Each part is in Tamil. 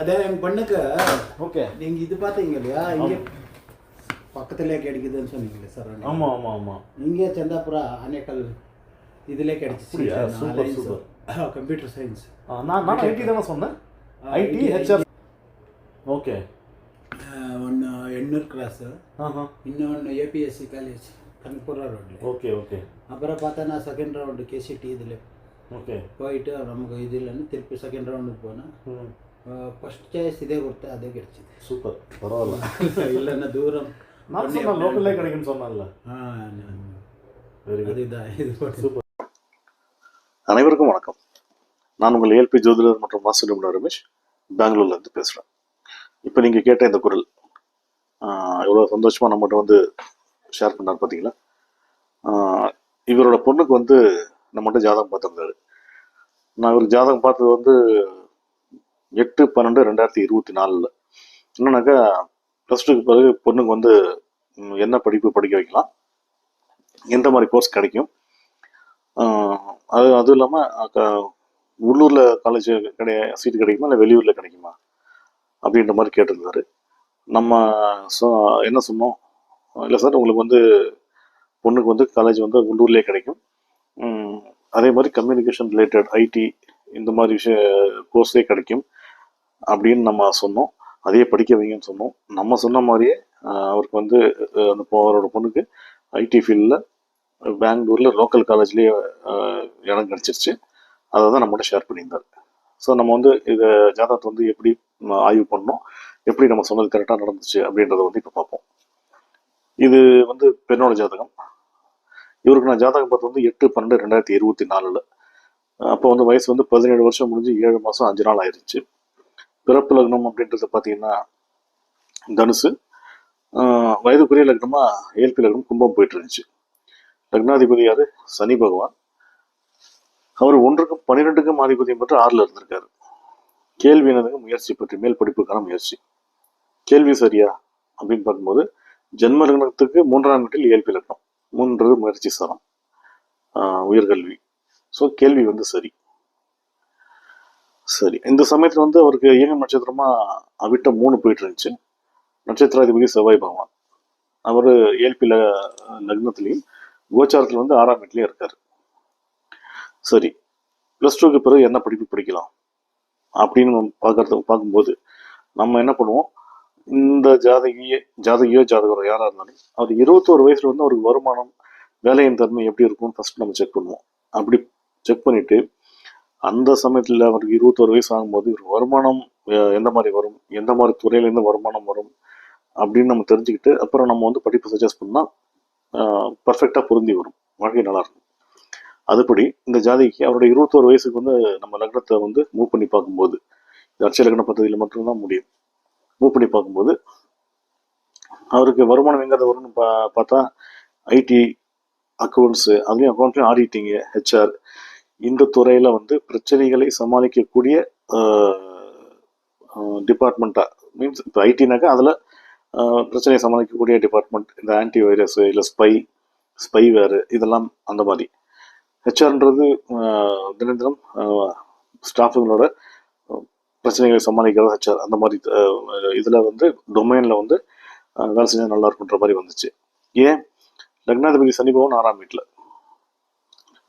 அதே பொண்ணுக்கு ஓகே. நீங்கள் இது பார்த்தீங்க இல்லையா? இங்கே பக்கத்துலேயே கிடைக்குதுன்னு சொன்னீங்க சார் ஆமாம் ஆமாம் ஆமாம் இங்கே செந்தாப்புரா அனேக்கல் இதுலேயே கிடைச்சிச்சு. Super super. கம்ப்யூட்டர் சயின்ஸ் நான் நான் ஐடி தானே சொன்னேன். IT HR okay. ஒன்று எண்ணூர் கிளாஸ் இன்னொன்று ஏபிஎஸ்சி காலேஜ் கண்புரா ரோட்ல ஓகே ஓகே. அப்புறம் பார்த்தா நான் செகண்ட் ரவுண்டு கேசிடி இதில். ஓகே. போயிட்டு நமக்கு இது இல்லைன்னு திருப்பி செகண்ட் ரவுண்டுக்கு போனேன். ಫಸ್ಟ್ ಚಾಯ್ಸ್ ಇದೇ ಕೊಡ್ತಾ ಅದೇ ಗೆಡ್ಚಿದೆ ಸೂಪರ್ ಪರವಾಗಿಲ್ಲ இல்லைன்னா தூரம் நான் சொன்ன லோக்கல்லே கிடைக்குன்னு சொன்னேன்ல ஆ, வெரி குட் அதுதான் இது போட்டு அனைவருக்கும் வணக்கம் நான் உங்கள் ஏல்பி ஜோதிடர் மற்றும் மாஸ்டர் நிபுணர் ரமேஷ் பெங்களூர்ல இருந்து பேசுகிறேன் இப்போ நீங்கள் கேட்ட இந்த குரல் ஆஹ், எவ்வளோ சந்தோஷமாக நம்மகிட்ட வந்து ஷேர் பண்ணார் பார்த்தீங்களா ஆஹ், இவரோட பொண்ணுக்கு வந்து நம்மகிட்ட ஜாதகம் பார்த்துருந்தாரு நான் இவர் ஜாதகம் பார்த்தது வந்து எட்டு பன்னெண்டு ரெண்டாயிரத்தி இருபத்தி நாலில். என்னன்னாக்கா ப்ளஸ் டூக்கு பிறகு பொண்ணுக்கு வந்து என்ன படிப்பு படிக்க வைக்கலாம்? எந்த மாதிரி கோர்ஸ் கிடைக்கும்? அது அதுவும் இல்லாமல் உள்ளூரில் காலேஜ் கிடையா சீட்டு கிடைக்குமா? இல்லை வெளியூரில் கிடைக்குமா? அப்படின்ற மாதிரி கேட்டிருந்தாரு. நம்ம சொ என்ன சொன்னோம்? இல்லை சார் உங்களுக்கு வந்து பொண்ணுக்கு வந்து காலேஜ் வந்து உள்ளூர்லேயே கிடைக்கும். அதே மாதிரி கம்யூனிகேஷன் ரிலேட்டட் ஐடி இந்த மாதிரி விஷய கோர்ஸே கிடைக்கும். அப்படின்னு நம்ம சொன்னோம். அதையே படிக்க வைங்கன்னு சொன்னோம். நம்ம சொன்ன மாதிரியே அவருக்கு வந்து அந்த அவரோட பொண்ணுக்கு ஐடி ஃபீல்டில் பெங்களூரில் லோக்கல் காலேஜ்லேயே இடம் கிடச்சிருச்சு. அதை தான் நம்மகிட்ட ஷேர் பண்ணியிருந்தார். ஸோ நம்ம வந்து இதை ஜாதகத்தை வந்து எப்படி ஆய்வு பண்ணோம்? எப்படி நம்ம சொன்னது கரெக்டாக நடந்துச்சு? அப்படின்றத வந்து இப்போ பார்ப்போம். இது வந்து பெண்ணோட ஜாதகம். இவருக்கு நான் ஜாதகம் பார்த்து வந்து எட்டு பன்னெண்டு ரெண்டாயிரத்தி இருபத்தி நாலில். அப்போ வந்து வயசு வந்து பதினேழு வருஷம் முடிஞ்சு ஏழு மாதம் அஞ்சு நாள் ஆயிடுச்சு பிறப்பு லக்னம் அப்படின்றது பார்த்தீங்கன்னா தனுசு. வயதுக்குரிய லக்னமாக ஏல்பி லக்னம் கும்பம் போயிட்டு இருந்துச்சு லக்னாதிபதி யார்? சனி பகவான். அவர் ஒன்றுக்கும் பன்னிரெண்டுக்கும் ஆதிபதியம் பெற்று ஆறுல இருந்திருக்காரு. கேள்வி என்னதுக்கு முயற்சி பற்றி மேல் படிப்புக்கான முயற்சி. கேள்வி சரியா? அப்படின்னு பார்க்கும்போது ஜென்ம லக்னத்துக்கு மூன்றாம் வீட்டில் இயல்பு லக்னம். மூன்றது முயற்சி சரம். உயர்கல்வி. ஸோ கேள்வி வந்து சரி. சரி. இந்த சமயத்தில் வந்து அவருக்கு இயங்க நட்சத்திரமா அவிட்ட மூணு போயிட்டு இருந்துச்சு நட்சத்திராதிபதி செவ்வாய் பகவான். அவர் இயல்பில லக்னத்திலையும் கோச்சாரத்தில் வந்து ஆறாம் வீட்லயும் இருக்கார். சரி. ப்ளஸ் டூக்கு பிறகு என்ன படிப்பு படிக்கலாம்? அப்படின்னு நம்ம பார்க்கறது பார்க்கும்போது நம்ம என்ன பண்ணுவோம்? இந்த ஜாதகியே ஜாதகியோ ஜாதகரோ யாராக இருந்தாலும் அவர் இருபத்தோரு வயசுல வந்து அவருக்கு வருமானம் வேலையின் தன்மை எப்படி இருக்கும்னு ஃபர்ஸ்ட் நம்ம செக் பண்ணுவோம். அப்படி செக் பண்ணிட்டு அந்த சமயத்தில் அவருக்கு இருபத்தோரு வயசு ஆகும்போது இவர் வருமானம் எந்த மாதிரி வரும்? எந்த மாதிரி துறையிலேருந்து வருமானம் வரும்? அப்படின்னு நம்ம தெரிஞ்சுக்கிட்டு அப்புறம் நம்ம வந்து படிப்பு சஜஸ்ட் பண்ணால் பர்ஃபெக்டாக பொருந்தி வரும். வாழ்க்கை நல்லாயிருக்கும் அதுபடி இந்த ஜாதிக்கு அவருடைய இருபத்தோரு வயசுக்கு வந்து நம்ம லக்னத்தை வந்து மூவ் பண்ணி பார்க்கும்போது இந்த அட்சய லக்ன பத்ததியில் மட்டும்தான் முடியும். மூவ் பண்ணி பார்க்கும்போது அவருக்கு வருமானம் எங்கே வரும்னு பா பார்த்தா ஐடி அக்கௌண்ட்ஸு அதுலேயும் அக்கௌண்ட்லேயும் ஆடிட்டிங்கு ஹெச்ஆர் இந்த துறையில் வந்து பிரச்சனைகளை சமாளிக்கக்கூடிய டிபார்ட்மெண்ட்டாக மீன்ஸ் இப்போ ஐடினாக்கா அதில் பிரச்சனையை சமாளிக்கக்கூடிய டிபார்ட்மெண்ட் இந்த ஆன்டி வைரஸ் இல்லை ஸ்பை ஸ்பை வேறு இதெல்லாம் அந்த மாதிரி. ஹெச்ஆர்ன்றது தினம் தினம் ஸ்டாஃபுங்களோட பிரச்சனைகளை சமாளிக்கிறது ஹெச்ஆர் அந்த மாதிரி இதில் வந்து டொமைனில் வந்து வேலை செஞ்சால் நல்லா இருக்குன்ற மாதிரி வந்துச்சு. ஏன்? லக்னாதிபதி சனி பவன் ஆறாம் வீட்டில்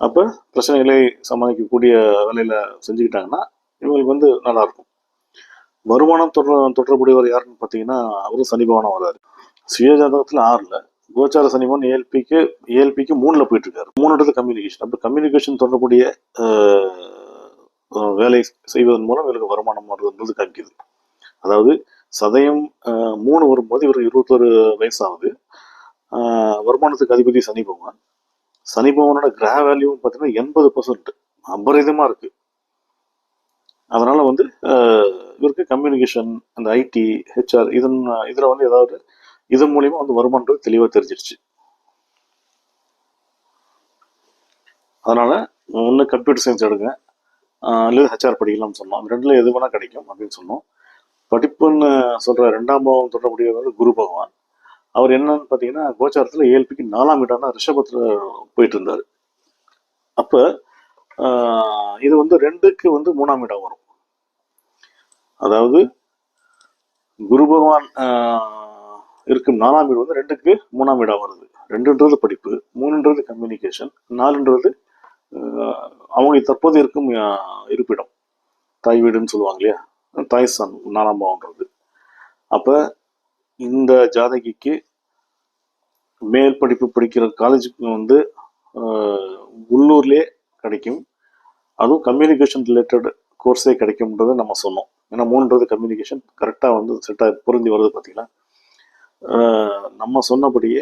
அப்போ பிரச்சனைகளை சமாளிக்கக்கூடிய வேலையில் செஞ்சுக்கிட்டாங்கன்னா இவங்களுக்கு வந்து நல்லா இருக்கும் வருமானம் தொடர தொடர்புடையவர் யாருன்னு பார்த்தீங்கன்னா அவரும் சனி பவனம் வராரு சுயஜாதகத்தில் ஆறில். கோச்சார சனிபவன் ஏஎல்பிக்கு ஏஎல்பிக்கு மூணில் போயிட்டு இருக்காரு மூணுன்றது கம்யூனிகேஷன் அப்போ கம்யூனிகேஷன் தொடர்புடைய வேலை செய்வதன் மூலம் இவருக்கு வருமானம் வர்றதுன்றது காமிக்குது. அதாவது சதயம் மூணு வரும்போது இவருக்கு இருபத்தொரு வயசாகுது. வருமானத்துக்கு அதிபதி சனி பகவான். சனி பகவானோட கிரக வேல்யூவும் பார்த்தீங்கன்னா எண்பது பர்சன்ட் அபரிதமாக இருக்கு. அதனால் வந்து இவருக்கு கம்யூனிகேஷன் அந்த ஐடி ஹெச்ஆர் இதன் இதில் வந்து ஏதாவது இதன் மூலியமா வந்து வருமானது தெளிவாக தெரிஞ்சிருச்சு. அதனால் ஒன்று கம்ப்யூட்டர் சயின்ஸ் எடுங்க. அல்லது ஹெச்ஆர் படிக்கலாம்னு சொன்னோம். அந்த எது வேணால் கிடைக்கும் அப்படின்னு சொன்னோம். படிப்புன்னு சொல்கிற ரெண்டாம் பாவம் தொடர்புடையவர் குரு பகவான். அவர் என்னன்னு பார்த்தீங்கன்னா கோச்சாரத்தில் ஏஎல்பிக்கு நாலாம் வீடான ரிஷபத்தில் போயிட்டு இருந்தார் அப்போ இது வந்து ரெண்டுக்கு வந்து மூணாம் இடம் வரும். அதாவது குரு பகவான் இருக்கும் நாலாம் வீடு வந்து ரெண்டுக்கு மூணாம் இடம் வருது. ரெண்டுன்றது படிப்பு மூணுன்றது கம்யூனிகேஷன் நாலுன்றது அவங்க தற்போது இருக்கும் இருப்பிடம். தாய் வீடுன்னு சொல்லுவாங்க இல்லையா? தாய் சன் நாலாம் பாவம்ன்றது. அப்போ இந்த ஜாதகிக்கு மேல் படிப்பு படிக்கிற காலேஜுக்கு வந்து உள்ளூர்லேயே கிடைக்கும். அதுவும் கம்யூனிகேஷன் ரிலேட்டட் கோர்ஸே கிடைக்கும்ன்றதை நம்ம சொன்னோம். ஏன்னா மூணுன்றது கம்யூனிகேஷன் கரெக்டாக வந்து செட்டாக பொருந்தி வருது பார்த்திங்கன்னா நம்ம சொன்னபடியே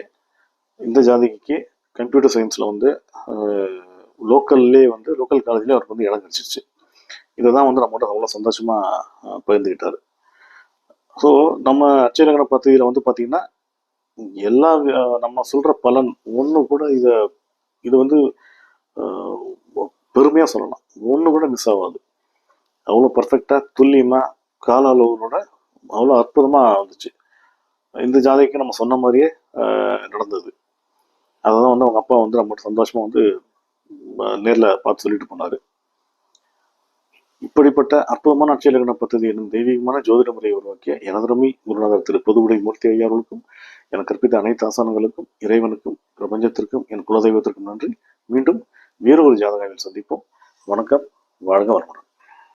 இந்த ஜாதிக்கு கம்ப்யூட்டர் சயின்ஸில் வந்து லோக்கல்லே வந்து லோக்கல் காலேஜ்லேயே அவருக்கு வந்து இடம் கிடச்சிருச்சு. இதை தான் வந்து நம்மகிட்ட அவ்வளோ சந்தோஷமாக பகிர்ந்துக்கிட்டார். ஸோ நம்ம அச்சலகன பகுதியில் வந்து பார்த்திங்கன்னா எல்லா நம்ம சொல்கிற பலன் ஒன்று கூட இதை இது வந்து பெருமையாக சொல்லலாம். ஒன்று கூட மிஸ் ஆகாது. அவ்வளோ பர்ஃபெக்டாக துல்லியமாக கால அளவுகளோட அவ்வளோ அற்புதமாக வந்துச்சு. இந்த ஜாதகைக்கு நம்ம சொன்ன மாதிரியே நடந்தது. அதை தான் வந்து அவங்க அப்பா வந்து நம்ம சந்தோஷமாக வந்து நேரில் பார்த்து சொல்லிட்டு போனார். இப்படிப்பட்ட அற்புதமான ஆட்சியலகன பദ്ധதி என்னும் தெய்வீகமான ஜோதிட முறையை உருவாக்கிய எனதரமி குருநகர் திரு பொதுவுடை மூர்த்தி ஐயார்களுக்கும் எனக்கு கற்பித்த அனைத்து ஆசானங்களுக்கும் இறைவனுக்கும் பிரபஞ்சத்திற்கும் என் குலதெய்வத்திற்கும் நன்றி. மீண்டும் வேறு ஒரு ஜாதகாவில் சந்திப்போம். வணக்கம். வாழ்க வரமுடன்